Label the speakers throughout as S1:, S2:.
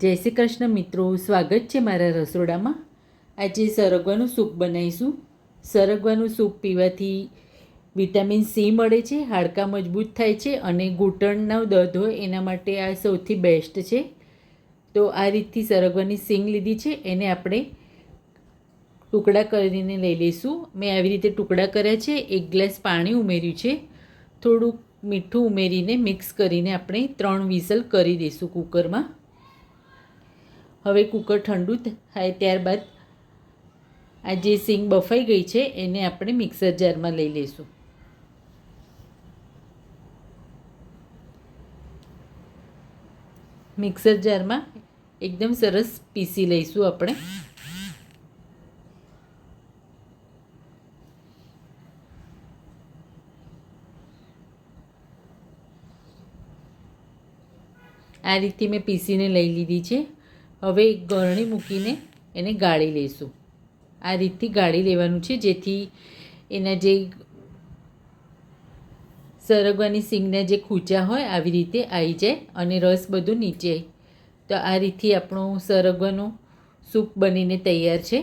S1: જય શ્રી કૃષ્ણ મિત્રો, સ્વાગત છે મારા રસોડામાં. આજે સરગવાનું સૂપ બનાવીશું. સરગવાનું સૂપ પીવાથી વિટામિન સી મળે છે, હાડકાં મજબૂત થાય છે અને ઘૂંટણનો દર્દ હોય એના માટે આ સૌથી બેસ્ટ છે. તો આ રીતથી સરગવાની સિંગ લીધી છે, એને આપણે ટુકડા કરીને લઈ લઈશું. મેં આવી રીતે ટુકડા કર્યા છે, એક ગ્લાસ પાણી ઉમેર્યું છે. થોડુંક મીઠું ઉમેરીને મિક્સ કરીને આપણે ત્રણ વિસલ કરી દઈશું કુકરમાં. હવે કુકર ઠંડુ થાય ત્યારબાદ આ જે સિંગ બફાઈ ગઈ છે, એને આપણે મિક્સર જારમાં લઈ લઈશું. મિક્સર જારમાં એકદમ સરસ પીસી લઈશું આપણે. આ રીતે મેં પીસીને લઈ લીધી છે. હવે એક ગરણી મૂકીને એને ગાળી લઈશું. આ રીતથી ગાળી લેવાનું છે, જેથી એના જે સરગવાની સિંગના જે ખૂંચા હોય આવી રીતે આવી જાય અને રસ બધું નીચે તો આ રીતથી આપણું સરગવાનું સૂપ બનીને તૈયાર છે.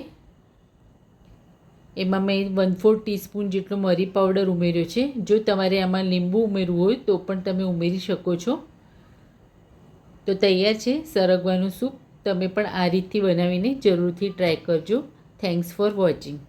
S1: એમાં મેં વન ફોર ટીસ્પૂન જેટલો મરી પાવડર ઉમેર્યો છે. જો તમારે આમાં લીંબુ ઉમેરવું હોય તો પણ તમે ઉમેરી શકો છો. તો તૈયાર છે સરગવાનું સૂપ. તમે પણ આ રીતથી બનાવીને જરૂરથી ટ્રાય કરજો. Thanks for watching